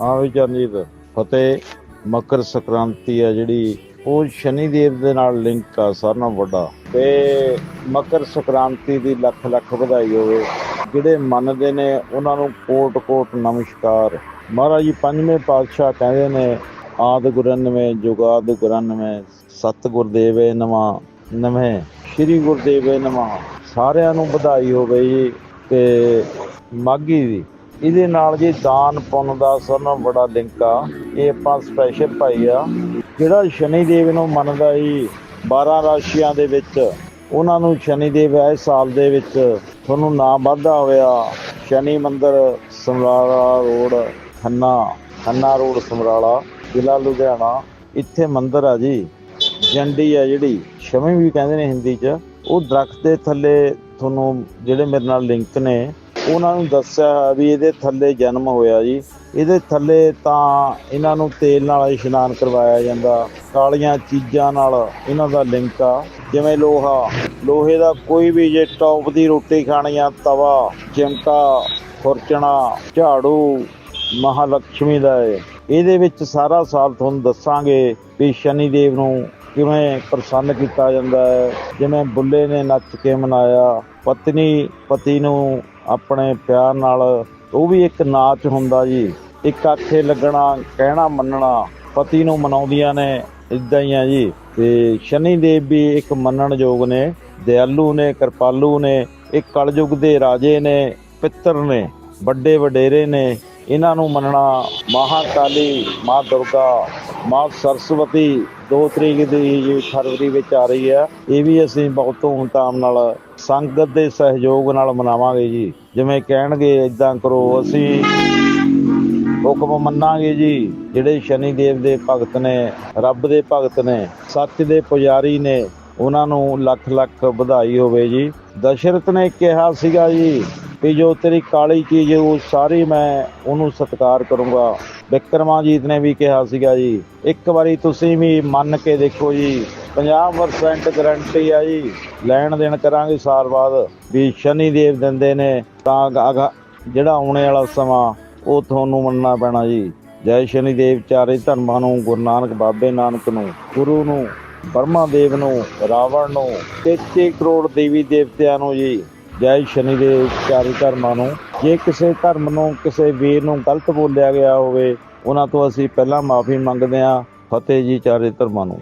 ਹਾਂ ਵੀ ਚਰਨਜੀਤ, ਫਤਿਹ, ਮਕਰ ਸੰਕ੍ਰਾਂਤੀ ਆ ਜਿਹੜੀ, ਉਹ ਸ਼ਨੀ ਦੇਵ ਦੇ ਨਾਲ ਲਿੰਕ ਆ ਸਾਰਿਆਂ ਨਾਲੋਂ ਵੱਡਾ। ਤੇ ਮਕਰ ਸੰਕ੍ਰਾਂਤੀ ਦੀ ਲੱਖ ਲੱਖ ਵਧਾਈ ਹੋਵੇ, ਜਿਹੜੇ ਮੰਨਦੇ ਨੇ, ਉਹਨਾਂ ਨੂੰ ਕੋਟ ਕੋਟ ਨਮਸਕਾਰ। ਮਹਾਰਾਜ ਜੀ, ਪੰਜਵੇਂ ਪਾਤਸ਼ਾਹ ਕਹਿੰਦੇ ਨੇ, ਆਦ ਗੁਰਨਵੇਂ, ਜੁਗਾਦ ਗੁਰਨਵੇਂ ਸਤ ਗੁਰਦੇਵੇ ਨਮਾ, ਨਵੇਂ, ਸ੍ਰੀ ਗੁਰਦੇਵੇ ਨਮਾ। ਸਾਰਿਆਂ ਨੂੰ ਵਧਾਈ ਹੋਵੇ ਜੀ, ਤੇ ਮਾਗੀ ਦੀ। ਇਹਦੇ ਨਾਲ ਜੀ ਦਾਨ ਪੁੰਨ ਦਾ ਸਾਰਿਆਂ ਨਾਲ ਬੜਾ ਲਿੰਕ ਆ, ਇਹ ਆਪਾਂ ਸਪੈਸ਼ਲ ਭਾਈ ਆ, ਜਿਹੜਾ ਸ਼ਨੀ ਦੇਵ ਨੂੰ ਮੰਨਦਾ ਜੀ 12 ਰਾਸ਼ੀਆਂ ਦੇ ਵਿੱਚ, ਉਹਨਾਂ ਨੂੰ ਸ਼ਨੀ ਦੇਵ ਇਸ ਸਾਲ ਦੇ ਵਿੱਚ ਤੁਹਾਨੂੰ ਨਾਮ ਵਾਧਾ ਹੋਇਆ, ਸ਼ਨੀ ਮੰਦਰ, ਸਮਰਾਲਾ ਰੋਡ, ਖੰਨਾ ਖੰਨਾ ਰੋਡ, ਸਮਰਾਲਾ, ਜ਼ਿਲ੍ਹਾ ਲੁਧਿਆਣਾ, ਇੱਥੇ ਮੰਦਰ ਆ ਜੀ, ਜੰਡੀ ਆ ਜਿਹੜੀ ਸ਼ਮੀ ਵੀ ਕਹਿੰਦੇ ਨੇ ਹਿੰਦੀ 'ਚ, ਉਹ ਦਰਖਤ ਦੇ ਥੱਲੇ ਤੁਹਾਨੂੰ ਜਿਹੜੇ ਮੇਰੇ ਨਾਲ ਲਿੰਕ ਨੇ ਉਹਨਾਂ ਨੂੰ ਦੱਸਿਆ ਵੀ ਇਹਦੇ ਥੱਲੇ ਜਨਮ ਹੋਇਆ ਜੀ। ਇਹਦੇ ਥੱਲੇ ਤਾਂ ਇਹਨਾਂ ਨੂੰ ਤੇਲ ਨਾਲ ਇਸ਼ਨਾਨ ਕਰਵਾਇਆ ਜਾਂਦਾ। ਕਾਲੀਆਂ ਚੀਜ਼ਾਂ ਨਾਲ ਇਹਨਾਂ ਦਾ ਲਿੰਕ ਆ। ਜਿਵੇਂ ਲੋਹਾ, ਲੋਹੇ ਦਾ ਕੋਈ ਵੀ ਜੇ ਟੌਪ ਦੀ ਰੋਟੀ ਖਾਣੀ ਆ, ਤਵਾ, ਚਿਮਟਾ, ਖੁਰਚਣਾ, ਝਾੜੂ ਮਹਾਲక్ష్ਮੀ ਦਾ ਹੈ ਇਹਦੇ ਵਿੱਚ ਸਾਰਾ ਸਾਲ ਤੁਹਾਨੂੰ ਦੱਸਾਂਗੇ ਵੀ ਸ਼ਨੀ ਦੇਵ ਨੂੰ ਕਿਵੇਂ ਪ੍ਰਸੰਨ ਕੀਤਾ ਜਾਂਦਾ ਹੈ। ਜਿਵੇਂ ਬੁੱਲੇ ਨੇ ਨੱਚ ਕੇ ਮਨਾਇਆ, ਪਤਨੀ, ਪਤੀ ਨੂੰ ਆਪਣੇ ਪਿਆਰ ਨਾਲ ਉਹ ਵੀ ਇੱਕ ਨਾਚ ਹੁੰਦਾ ਜੀ। ਇੱਕ ਆਖੇ ਲੱਗਣਾ, ਕਹਿਣਾ ਮੰਨਣਾ, ਪਤੀ ਨੂੰ ਮਨਾਉਂਦੀਆਂ ਨੇ, ਇਦਾਂ ਹੀ ਆ ਜੀ। ਤੇ ਸ਼ਨੀ ਦੇਵ ਵੀ ਇੱਕ ਮੰਨਣਯੋਗ ਨੇ, ਦਿਆਲੂ ਨੇ, ਕਿਰਪਾਲੂ ਨੇ, ਇੱਕ ਕਲਯੁਗ ਦੇ ਰਾਜੇ ਨੇ, ਪਿੱਤਰ ਨੇ, ਵੱਡੇ ਵਡੇਰੇ ਨੇ ਇਹਨਾਂ ਨੂੰ ਮੰਨਣਾ ਮਹਾਕਾਲੀ ਮਾਂ ਦੁਰਗਾ, ਮਾਂ ਸਰਸਵਤੀ 2 ਤਰੀਕ ਦੀ ਫਰਵਰੀ ਵਿੱਚ ਆ ਰਹੀ ਹੈ। ਇਹ ਵੀ ਅਸੀਂ ਬਹੁਤ ਧੂਮਧਾਮ ਨਾਲ ਸੰਗਤ ਦੇ ਸਹਿਯੋਗ ਨਾਲ ਮਨਾਵਾਂਗੇ ਜੀ। ਜਿਵੇਂ ਕਹਿਣਗੇ ਇਦਾਂ ਕਰੋ, ਅਸੀਂ ਹੁਕਮ ਮੰਨਾਂਗੇ ਜੀ, ਜਿਹੜੇ ਸ਼ਨੀ ਦੇਵ ਦੇ ਭਗਤ ਨੇ, ਰੱਬ ਦੇ ਭਗਤ ਨੇ, ਸੱਚ ਦੇ ਪੁਜਾਰੀ ਨੇ, ਉਹਨਾਂ ਨੂੰ ਲੱਖ ਲੱਖ ਵਧਾਈ ਹੋਵੇ ਜੀ। ਦਸ਼ਰਥ ਨੇ ਕਿਹਾ ਸੀਗਾ ਜੀ ਵੀ ਜੋ ਤੇਰੀ ਕਾਲੀ ਚੀਜ਼, ਉਹ ਸਾਰੀ ਮੈਂ ਉਹਨੂੰ ਸਤਿਕਾਰ ਕਰੂੰਗਾ। ਵਿਕਰਮਾਜੀਤ ਨੇ ਵੀ ਕਿਹਾ ਸੀਗਾ ਜੀ, ਇੱਕ ਵਾਰੀ ਤੁਸੀਂ ਵੀ ਮੰਨ ਕੇ ਦੇਖੋ ਜੀ 50% ਗਾਰੰਟੀ ਆ ਜੀ। ਲੈਣ ਦੇਣ ਕਰਾਂਗੇ ਸਾਲ ਬਾਅਦ, ਵੀ ਸ਼ਨੀ ਦੇਵ ਦਿੰਦੇ ਨੇ, ਤਾਂ ਅਗਾ ਜਿਹੜਾ ਆਉਣੇ ਵਾਲਾ ਸਮਾਂ, ਉਹ ਤੁਹਾਨੂੰ ਮੰਨਣਾ ਪੈਣਾ ਜੀ। ਜੈ ਸ਼ਨੀ ਦੇਵ ਚਾਰੇ ਧਰਮਾਂ ਨੂੰ, ਗੁਰੂ ਨਾਨਕ ਬਾਬੇ ਨਾਨਕ ਨੂੰ, ਗੁਰੂ ਨੂੰ ਬਰਮਾ ਦੇਵ ਨੂੰ, ਰਾਵਣ ਨੂੰ 33 ਕਰੋੜ ਦੇਵੀ ਦੇਵਤਿਆਂ ਨੂੰ ਜੀ। ਜੈ ਸ਼ਨੀ ਦੇਵ ਚਾਰੇ ਧਰਮਾਂ ਨੂੰ, ਜੇ ਕਿਸੇ ਧਰਮ ਨੂੰ, ਕਿਸੇ ਵੀਰ ਨੂੰ ਗਲਤ ਬੋਲਿਆ ਗਿਆ ਹੋਵੇ, ਉਹਨਾਂ ਤੋਂ ਅਸੀਂ ਪਹਿਲਾਂ ਮਾਫੀ ਮੰਗਦੇ ਹਾਂ, ਫਤਿਹ ਜੀ ਚਾਰੇ ਧਰਮਾਂ ਨੂੰ।